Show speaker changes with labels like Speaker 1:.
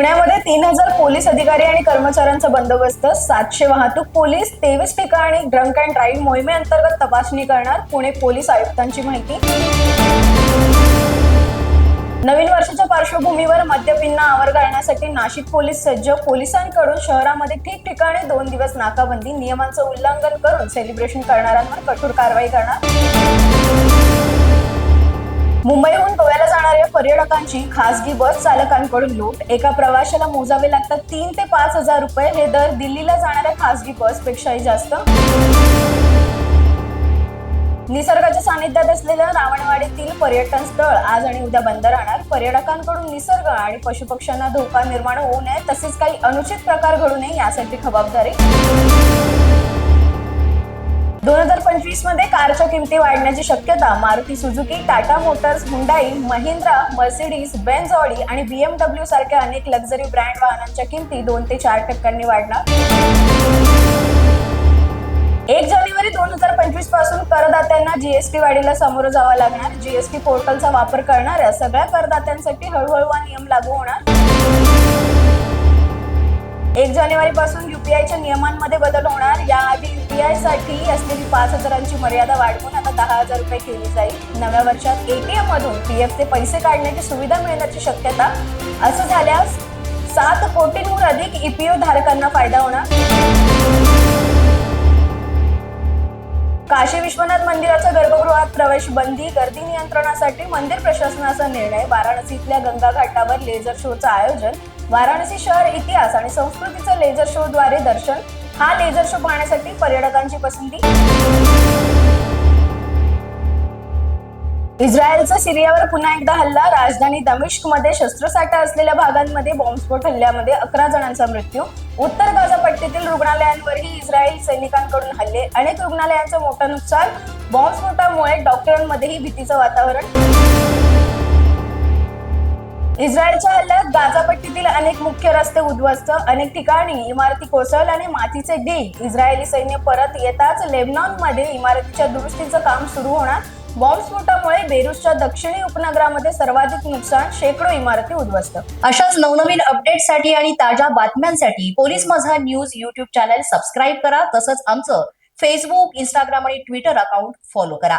Speaker 1: पुण्यामध्ये तीन हजार पोलीस अधिकारी आणि कर्मचाऱ्यांचा बंदोबस्त सातशे वाहतूक पोलीस तेवीस ठिकाणी ड्रंक अँड ड्राईव्ह मोहिमेअंतर्गत तपासणी करणार पुणे पोलीस आयुक्तांची माहिती. नवीन वर्षाच्या पार्श्वभूमीवर मद्यपींना आवर घालण्यासाठी नाशिक पोलीस सज्ज पोलिसांकडून शहरामध्ये ठिकठिकाणी दोन दिवस नाकाबंदी नियमांचं उल्लंघन करून सेलिब्रेशन करणाऱ्यांवर कठोर कारवाई करणार. पर्यटकांची खासगी बस चालकांकडून लूट. एका प्रवाशाला मोजावे लागतात तीन ते पाच हजार रुपये. हे दर दिल्लीला जाणाऱ्या खासगी बसपेक्षाही जास्त. निसर्गाच्या सानिध्यात असलेलं रावणवाडीतील पर्यटन स्थळ आज आणि उद्या बंद राहणार. पर्यटकांकडून निसर्ग आणि पशुपक्ष्यांना धोका निर्माण होऊ नये तसेच काही अनुचित प्रकार घडू नये यासाठी खबरदारी दोन हजार पंचवीसमध्ये कारच्या किमती वाढण्याची शक्यता Maruti Suzuki Tata Motors Hyundai Mahindra Mercedes Benz Audi आणि बीएमडब्ल्यू सारख्या अनेक लक्झरी ब्रँड वाहनांच्या किमती दोन ते चार टक्क्यांनी वाढणार. एक जानेवारी दोन हजार पंचवीसपासून करदात्यांना जीएसटी वाढीला सामोरं जावं लागणार. जीएसटी पोर्टलचा वापर करणाऱ्या सगळ्या करदात्यांसाठी हळूहळू हा नियम लागू होणार. एक जानेवारी पासून युपीआयच्या नियमांमध्ये बदल होणार. याआधी युपीआयसाठी असलेली पाच हजारांची मर्यादा वाढवून आता दहा हजार रुपये केली जाईल. नव्या वर्षात एटीएम मधून पीएफ चे पैसे काढण्याची सुविधा मिळण्याची शक्यता असं झाल्यास सात कोटींहून अधिक ईपीओ धारकांना फायदा होणार. काशी विश्वनाथ मंदिराच्या गर्भगृहात प्रवेश बंदी गर्दी नियंत्रणासाठी मंदिर प्रशासनाचा निर्णय. वाराणसीतल्या गंगा घाटावर लेझर शोचं आयोजन वाराणसी शहर इतिहास आणि संस्कृतीचं लेझर शो द्वारे दर्शन. हा लेझर शो पाहण्यासाठी पर्यटकांची पसंती. इस्रायलचा सिरियावर पुन्हा एकदा हल्ला. राजधानी दमिश्कमध्ये शस्त्रसाठा असलेल्या भागांमध्ये बॉम्बस्फोट हल्ल्यामध्ये अकरा जणांचा मृत्यू. उत्तर गाझा पट्टीतील रुग्णालयांवरही इस्रायल सैनिकांकडून हल्ले. अनेक रुग्णालयांचं मोठं नुकसान. बॉम्बस्फोटामुळे डॉक्टरांमध्येही भीतीचं वातावरण. इस्रायलच्या हल्ल्यात गाझापट्टीतील अनेक मुख्य रस्ते उद्ध्वस्त अनेक ठिकाणी इमारती कोसळल्या आणि मातीचे ढीग इस्रायली सैन्य परत येताच लेबनॉनमध्ये इमारतीच्या दुरुस्तीचं काम सुरू होणार. बॉम्बस्फोटामुळे बेरूसच्या दक्षिणी उपनगरामध्ये सर्वाधिक नुकसान शेकडो इमारती उद्ध्वस्त.
Speaker 2: अशाच नवनवीन अपडेटसाठी आणि ताज्या बातम्यांसाठी police Majha news YouTube channel subscribe करा. तसंच आमचं फेसबुक इंस्टाग्राम आणि ट्विटर अकाउंट फॉलो करा.